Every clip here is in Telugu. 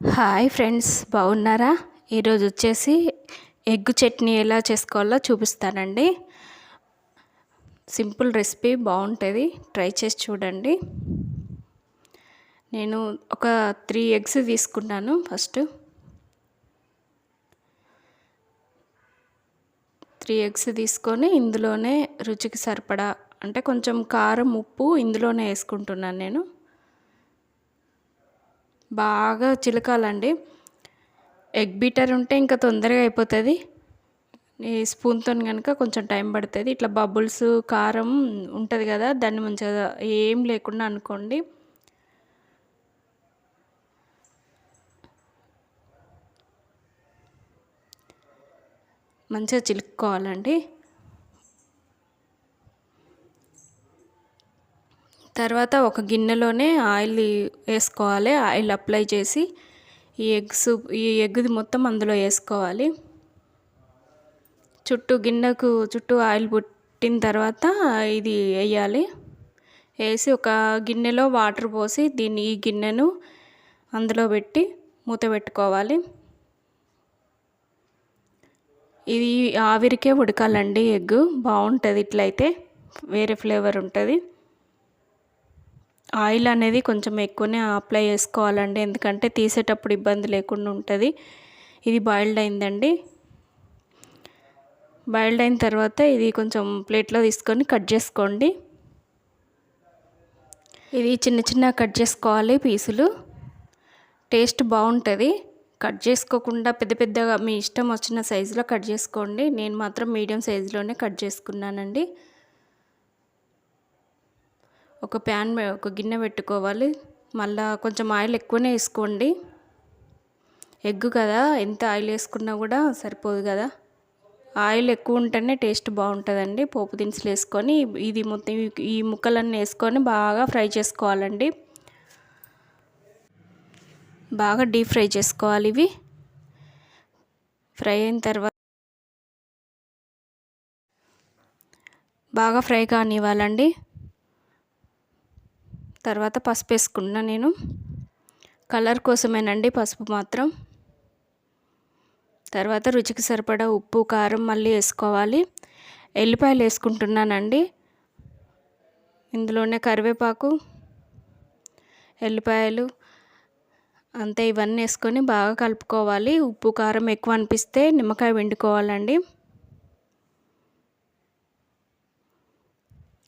హాయ్ ఫ్రెండ్స్ బాగున్నారా? ఈరోజు వచ్చేసి ఎగ్ చట్నీ ఎలా చేసుకోవాలో చూపిస్తానండి. సింపుల్ రెసిపీ బాగుంటుంది. ట్రై చేసి చూడండి. నేను ఒక త్రీ ఎగ్స్ తీసుకున్నాను ఫస్ట్. త్రీ ఎగ్స్ తీసుకొని ఇందులోనే రుచికి సరిపడా అంటే కొంచెం కారం ఉప్పు ఇందులోనే వేసుకుంటున్నాను నేను. బాగా చిలకాలండి. ఎగ్ బీటర్ ఉంటే ఇంకా తొందరగా అయిపోతుంది. ఈ స్పూన్తో కనుక కొంచెం టైం పడుతుంది. ఇట్లా బబుల్స్ కారం ఉంటుంది కదా దాన్ని మంచిగా ఏం లేకుండా అనుకోండి. మంచిగా చిలుక్కోవాలండి. తర్వాత ఒక గిన్నెలోనే ఆయిల్ వేసుకోవాలి. ఆయిల్ అప్లై చేసి ఈ ఎగ్స్ ఈ ఎగ్ది మొత్తం అందులో వేసుకోవాలి. చుట్టూ గిన్నెకు చుట్టూ ఆయిల్ పుట్టిన తర్వాత ఇది వేయాలి. వేసి ఒక గిన్నెలో వాటర్ పోసి దీన్ని ఈ గిన్నెను అందులో పెట్టి మూత పెట్టుకోవాలి. ఇది ఆవిరికే ఉడకాలండి ఎగ్ బాగుంటుంది ఇట్లయితే. వేరే ఫ్లేవర్ ఉంటుంది. ఆయిల్ అనేది కొంచెం ఎక్కువనే అప్లై చేసుకోవాలండి. ఎందుకంటే తీసేటప్పుడు ఇబ్బంది లేకుండా ఉంటుంది. ఇది బాయిల్డ్ అయిందండి. బాయిల్డ్ అయిన తర్వాత ఇది కొంచెం ప్లేట్లో తీసుకొని కట్ చేసుకోండి. ఇది చిన్న చిన్న కట్ చేసుకోవాలి పీసులు. టేస్ట్ బాగుంటుంది. కట్ చేసుకోకుండా పెద్ద పెద్దగా మీ ఇష్టం వచ్చిన సైజులో కట్ చేసుకోండి. నేను మాత్రం మీడియం సైజులోనే కట్ చేసుకున్నానండి. ఒక ప్యాన్ ఒక గిన్నె పెట్టుకోవాలి. మళ్ళీ కొంచెం ఆయిల్ ఎక్కువనే వేసుకోండి. ఎగ్ కదా ఎంత ఆయిల్ వేసుకున్నా కూడా సరిపోదు కదా. ఆయిల్ ఎక్కువ ఉంటేనే టేస్ట్ బాగుంటుందండి. పోపు దినుసులు వేసుకొని ఇది మొత్తం ఈ ముక్కలన్నీ వేసుకొని బాగా ఫ్రై చేసుకోవాలండి. బాగా డీప్ ఫ్రై చేసుకోవాలి ఇవి. ఫ్రై అయిన తర్వాత బాగా ఫ్రై కానివ్వాలండి. తర్వాత పసుపు వేసుకున్నా నేను. కలర్ కోసమేనండి పసుపు మాత్రం. తర్వాత రుచికి సరిపడా ఉప్పు కారం మళ్ళీ వేసుకోవాలి. ఎల్లిపాయలు వేసుకుంటున్నానండి. ఇందులోనే కరివేపాకు ఎల్లిపాయలు అంతే ఇవన్నీ వేసుకొని బాగా కలుపుకోవాలి. ఉప్పు కారం ఎక్కువ అనిపిస్తే నిమ్మకాయ వండుకోవాలండి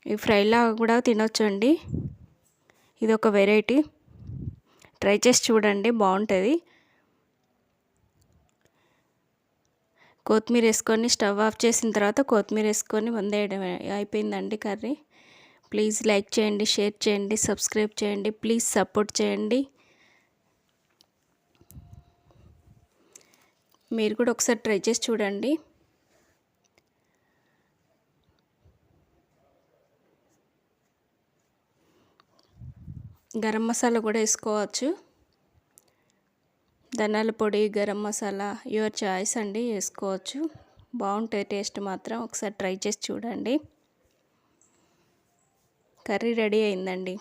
ఈ ఫ్రైలా కూడా తినొచ్చండి. ఇది ఒక వెరైటీ. ట్రై చేసి చూడండి బాగుంటుంది. కొత్తిమీర వేసుకొని స్టవ్ ఆఫ్ చేసిన తర్వాత కొత్తిమీర వేసుకొని వందేయడం అయిపోయిందండి కర్రీ. ప్లీజ్ లైక్ చేయండి షేర్ చేయండి సబ్స్క్రైబ్ చేయండి ప్లీజ్ సపోర్ట్ చేయండి. మీరు కూడా ఒకసారి ట్రై చేసి చూడండి. గరం మసాలా కూడా వేసుకోవచ్చు. ధనాల పొడి గరం మసాలా యువర్ చాయిస్ అండి వేసుకోవచ్చు. బాగుంటుంది టేస్ట్ మాత్రం. ఒకసారి ట్రై చేసి చూడండి. కర్రీ రెడీ అయిందండి.